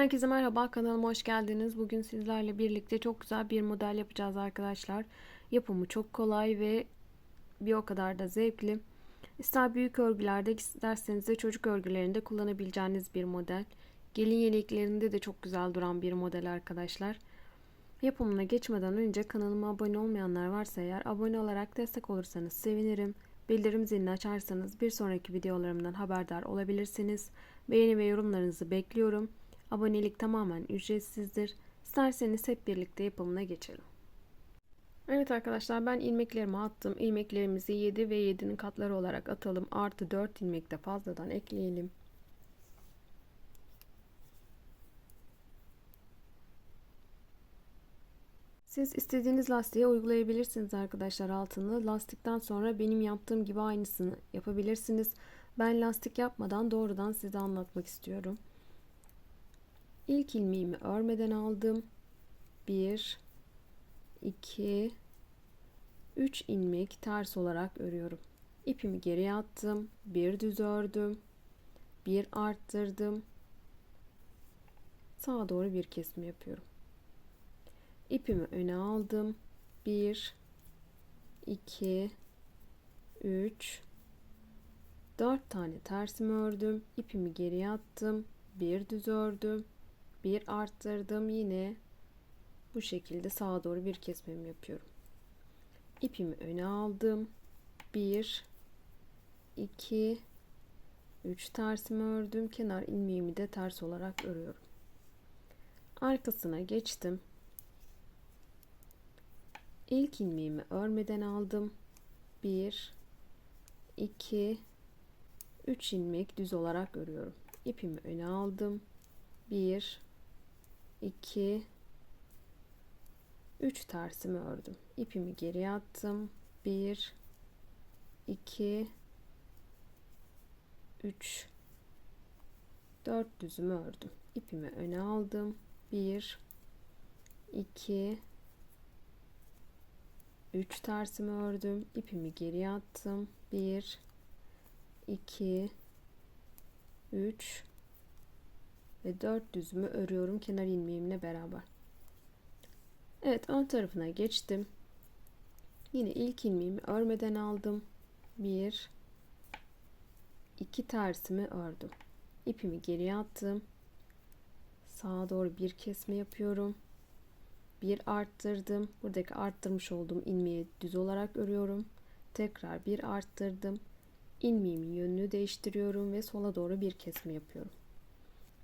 Herkese merhaba kanalıma hoş geldiniz. Bugün sizlerle birlikte çok güzel bir model yapacağız arkadaşlar. Yapımı çok kolay ve bir o kadar da zevkli. İster büyük örgülerde isterseniz de çocuk örgülerinde kullanabileceğiniz bir model. Gelin yeleklerinde de çok güzel duran bir model arkadaşlar. Yapımına geçmeden önce kanalıma abone olmayanlar varsa eğer abone olarak destek olursanız sevinirim. Bildirim zilini açarsanız bir sonraki videolarımdan haberdar olabilirsiniz. Beğeni ve yorumlarınızı bekliyorum. Abonelik tamamen ücretsizdir. İsterseniz hep birlikte yapımına geçelim. Evet arkadaşlar ben ilmeklerimi attım. İlmeklerimizi 7 ve 7'nin katları olarak atalım. Artı 4 ilmek de fazladan ekleyelim. Siz istediğiniz lastiğe uygulayabilirsiniz arkadaşlar altını. Lastikten sonra benim yaptığım gibi aynısını yapabilirsiniz. Ben lastik yapmadan doğrudan size anlatmak istiyorum. İlk ilmeğimi örmeden aldım. 1 2 3 ilmek ters olarak örüyorum. İpimi geriye attım. Bir düz ördüm. Bir arttırdım. Sağa doğru bir kesme yapıyorum. İpimi öne aldım. 1 2 3 4 tane tersimi ördüm. İpimi geriye attım. Bir düz ördüm bir arttırdım. Yine bu şekilde sağa doğru bir kesmemi yapıyorum. İpimi öne aldım. 1 2 3 tersimi ördüm. Kenar ilmeğimi de ters olarak örüyorum. Arkasına geçtim. İlk ilmeğimi örmeden aldım. 1 2 3 ilmek düz olarak örüyorum. İpimi öne aldım. 1 2 3 tersimi ördüm. İpimi geriye attım. 1 2 3 4 düzümü ördüm. İpimi öne aldım. 1 2 3 tersimi ördüm. İpimi geriye attım. 1 2 3 ve 4 düzümü örüyorum kenar ilmeğimle beraber. Evet ön tarafına geçtim. Yine ilk ilmeğimi örmeden aldım. 1 2 tersimi ördüm. İpimi geriye attım. Sağa doğru bir kesme yapıyorum. Bir arttırdım. Buradaki arttırmış olduğum ilmeği düz olarak örüyorum. Tekrar bir arttırdım. İlmeğimin yönünü değiştiriyorum ve sola doğru bir kesme yapıyorum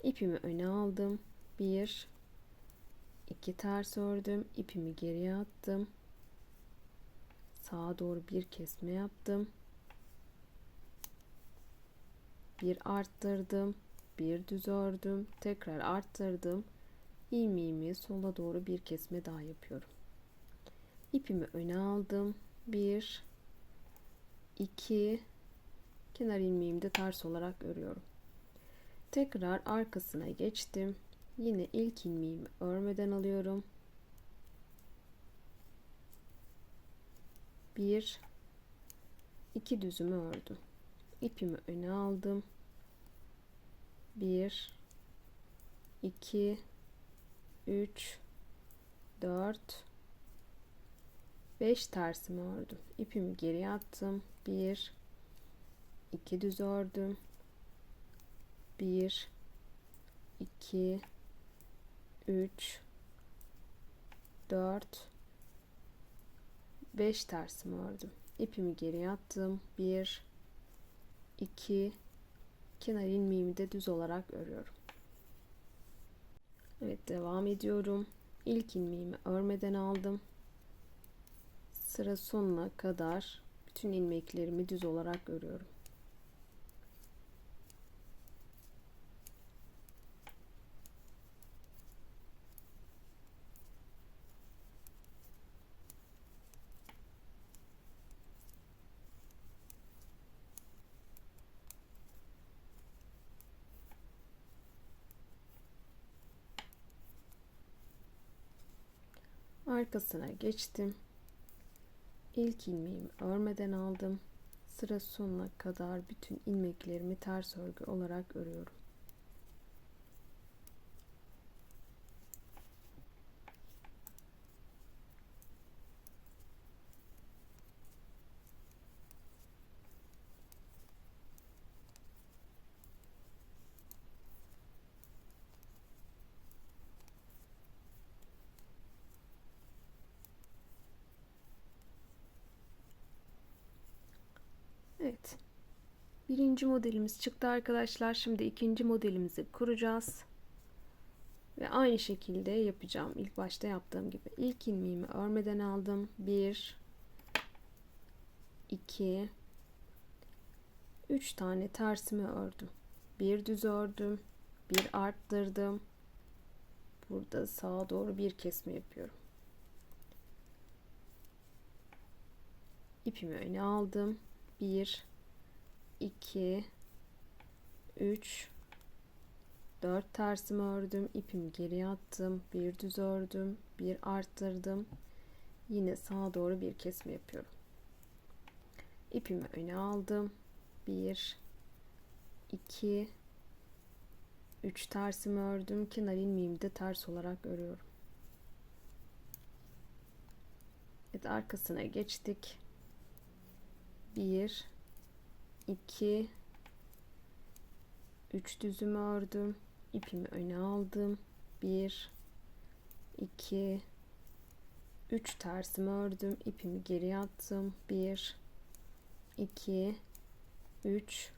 ipimi öne aldım. Bir, iki ters ördüm. ipimi geriye attım. Sağa doğru bir kesme yaptım. Bir arttırdım. Bir düz ördüm. Tekrar arttırdım. ilmeğimi sola doğru bir kesme daha yapıyorum. ipimi öne aldım. Bir, iki, kenar ilmeğimi de ters olarak örüyorum. Tekrar arkasına geçtim. Yine ilk ilmeğimi örmeden alıyorum. Bir, iki düzümü ördüm. İpimi öne aldım. Bir, iki, üç, dört, beş tersimi ördüm. İpimi geri attım. Bir, iki düz ördüm. 1 2 3 4 5 tersimi ördüm. İpimi geri attım. 1 2 kenar ilmeğimi de düz olarak örüyorum. Evet devam ediyorum. İlk ilmeğimi örmeden aldım. Sıra sonuna kadar bütün ilmeklerimi düz olarak örüyorum. Arkasına geçtim. İlk ilmeğimi örmeden aldım. Sıra sonuna kadar bütün ilmeklerimi ters örgü olarak örüyorum Birinci modelimiz çıktı arkadaşlar. Şimdi ikinci modelimizi kuracağız. Ve aynı şekilde yapacağım. İlk başta yaptığım gibi. İlk ilmeğimi örmeden aldım. 1 2 3 tane tersimi ördüm. Bir düz ördüm. Bir arttırdım. Burada sağa doğru bir kesme yapıyorum. İpimi öne aldım. 1 2 3 4 tersimi ördüm. ipimi geriye attım. Bir düz ördüm. Bir arttırdım. Yine sağa doğru bir kesme yapıyorum. İpimi öne aldım. 1 2 3 tersimi ördüm. Kenar ilmeğimi de ters olarak örüyorum. Evet arkasına geçtik. 1 2 3 düzümü ördüm. ipimi öne aldım. 1 2 3 tersimi ördüm. ipimi geri attım. 1 2 3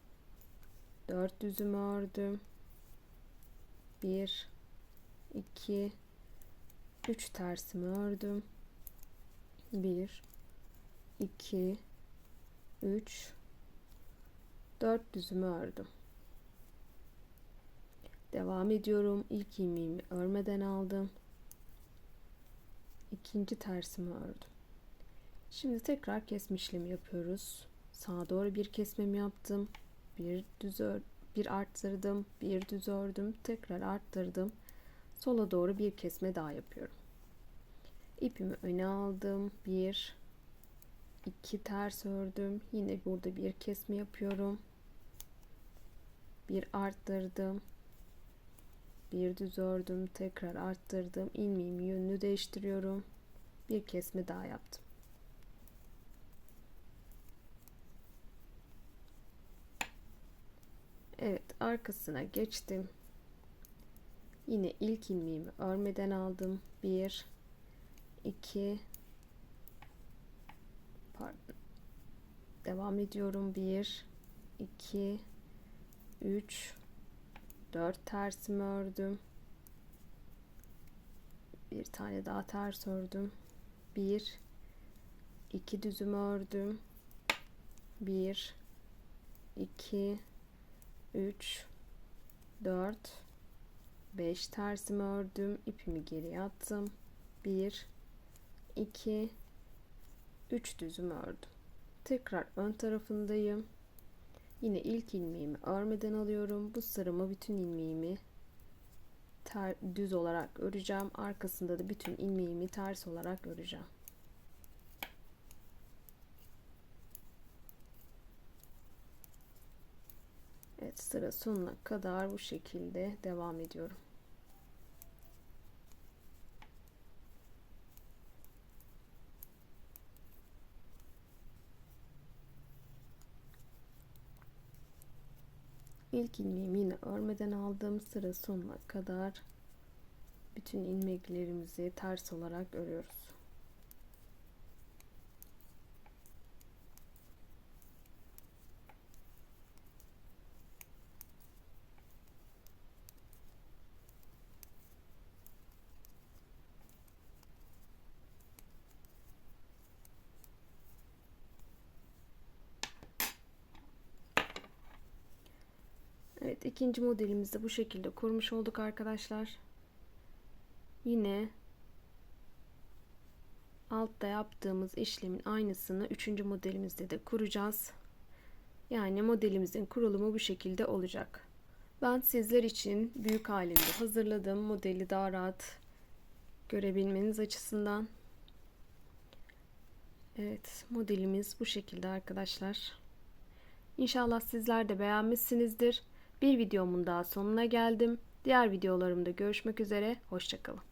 4 düzümü ördüm. 1 2 3 tersimi ördüm. 1 2 3 4 düzümü ördüm. Devam ediyorum. İlk ilmeğimi örmeden aldım. İkinci tersimi ördüm. Şimdi tekrar kesme işlemi yapıyoruz. Sağa doğru bir kesmemi yaptım. Bir düz ör, bir arttırdım, bir düz ördüm, tekrar arttırdım. Sola doğru bir kesme daha yapıyorum. İpimi öne aldım. Bir, iki ters ördüm. Yine burada bir kesme yapıyorum. Bir arttırdım. Bir düz ördüm. Tekrar arttırdım. ilmeğimi yönünü değiştiriyorum. Bir kesme daha yaptım. Evet arkasına geçtim. Yine ilk ilmeğimi örmeden aldım. 1 2 pardon. Devam ediyorum. 1 2 3 4 tersimi ördüm. Bir tane daha ters ördüm. 1 2 düzümü ördüm. 1 2 3 4 5 tersimi ördüm. ipimi geri attım. 1 2 3 düzümü ördüm. Tekrar ön tarafındayım. Yine ilk ilmeğimi örmeden alıyorum. Bu sıramı bütün ilmeğimi ter, düz olarak öreceğim. Arkasında da bütün ilmeğimi ters olarak öreceğim. Evet sıra sonuna kadar bu şekilde devam ediyorum. İlk ilmeğimi yine örmeden aldım. Sıra sonuna kadar bütün ilmeklerimizi ters olarak örüyoruz. Evet ikinci modelimizi bu şekilde kurmuş olduk arkadaşlar. Yine altta yaptığımız işlemin aynısını üçüncü modelimizde de kuracağız. Yani modelimizin kurulumu bu şekilde olacak. Ben sizler için büyük halinde hazırladım. Modeli daha rahat görebilmeniz açısından. Evet modelimiz bu şekilde arkadaşlar. İnşallah sizler de beğenmişsinizdir. Bir videomun daha sonuna geldim. Diğer videolarımda görüşmek üzere. Hoşçakalın.